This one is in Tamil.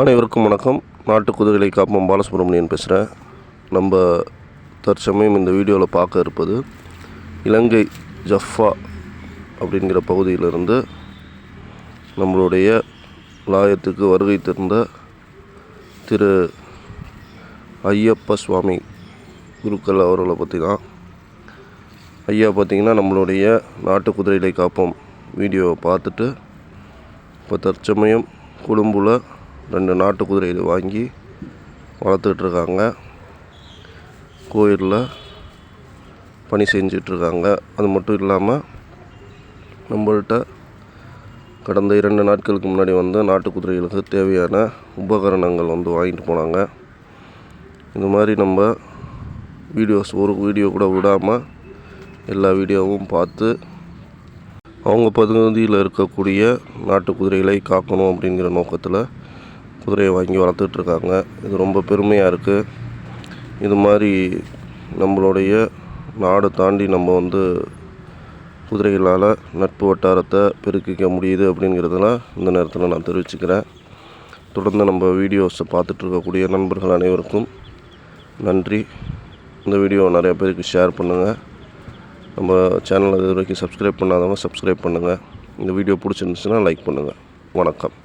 அனைவருக்கும் வணக்கம். நாட்டு குதிரைகளை காப்போம். பாலசுப்ரமணியன் பேசுகிறேன் நம்ம தற்சமயம் இந்த வீடியோவில் பார்க்க இருப்பது இலங்கை ஜஃபா அப்படிங்கிற பகுதியிலிருந்து நம்மளுடைய லாயத்துக்கு வருகை தந்த திரு ஐயப்ப சுவாமி குருக்கள் அவர்களை பற்றி தான் ஐயா பார்த்திங்கன்னா நம்மளுடைய நாட்டு குதிரைகளை காப்போம். வீடியோவை பார்த்துட்டு இப்போ தற்சமயம் கொழும்புல ரெண்டு நாட்டு குதிரைகளை வாங்கி வளர்த்துட்ருக்காங்க கோயிலில் பணி செஞ்சிட்ருக்காங்க. அது மட்டும் இல்லாமல் நம்மள்கிட்ட கடந்த இரண்டு நாட்களுக்கு முன்னாடி வந்து நாட்டு குதிரைகளுக்கு தேவையான உபகரணங்கள் வந்து வாங்கிட்டு போனாங்க. இந்த மாதிரி நம்ம வீடியோஸ் ஒரு வீடியோ கூட விடாமல் எல்லா வீடியோவும் பார்த்து அவங்க பகுதியில் இருக்கக்கூடிய நாட்டு குதிரைகளை காக்கணும் அப்படிங்கிற நோக்கத்தில் குதிரையை வாங்கி வளர்த்துட்ருக்காங்க. இது ரொம்ப பெருமையாக இருக்குது இது மாதிரி நம்மளுடைய நாடு தாண்டி நம்ம வந்து குதிரைகளால் நட்பு வட்டாரத்தை பெருக்கிக்க முடியுது அப்படிங்கிறதெல்லாம் இந்த நேரத்தில் நான் தெரிவிச்சுக்கிறேன். தொடர்ந்து நம்ம வீடியோஸை பார்த்துட்ருக்கக்கூடிய நண்பர்கள் அனைவருக்கும் நன்றி. இந்த வீடியோவை நிறையா பேருக்கு ஷேர் பண்ணுங்கள் நம்ம சேனலை இது வரைக்கும் சப்ஸ்கிரைப் பண்ணாதவங்க சப்ஸ்கிரைப் பண்ணுங்கள் இந்த வீடியோ பிடிச்சிருந்துச்சுன்னா லைக் பண்ணுங்கள் வணக்கம்.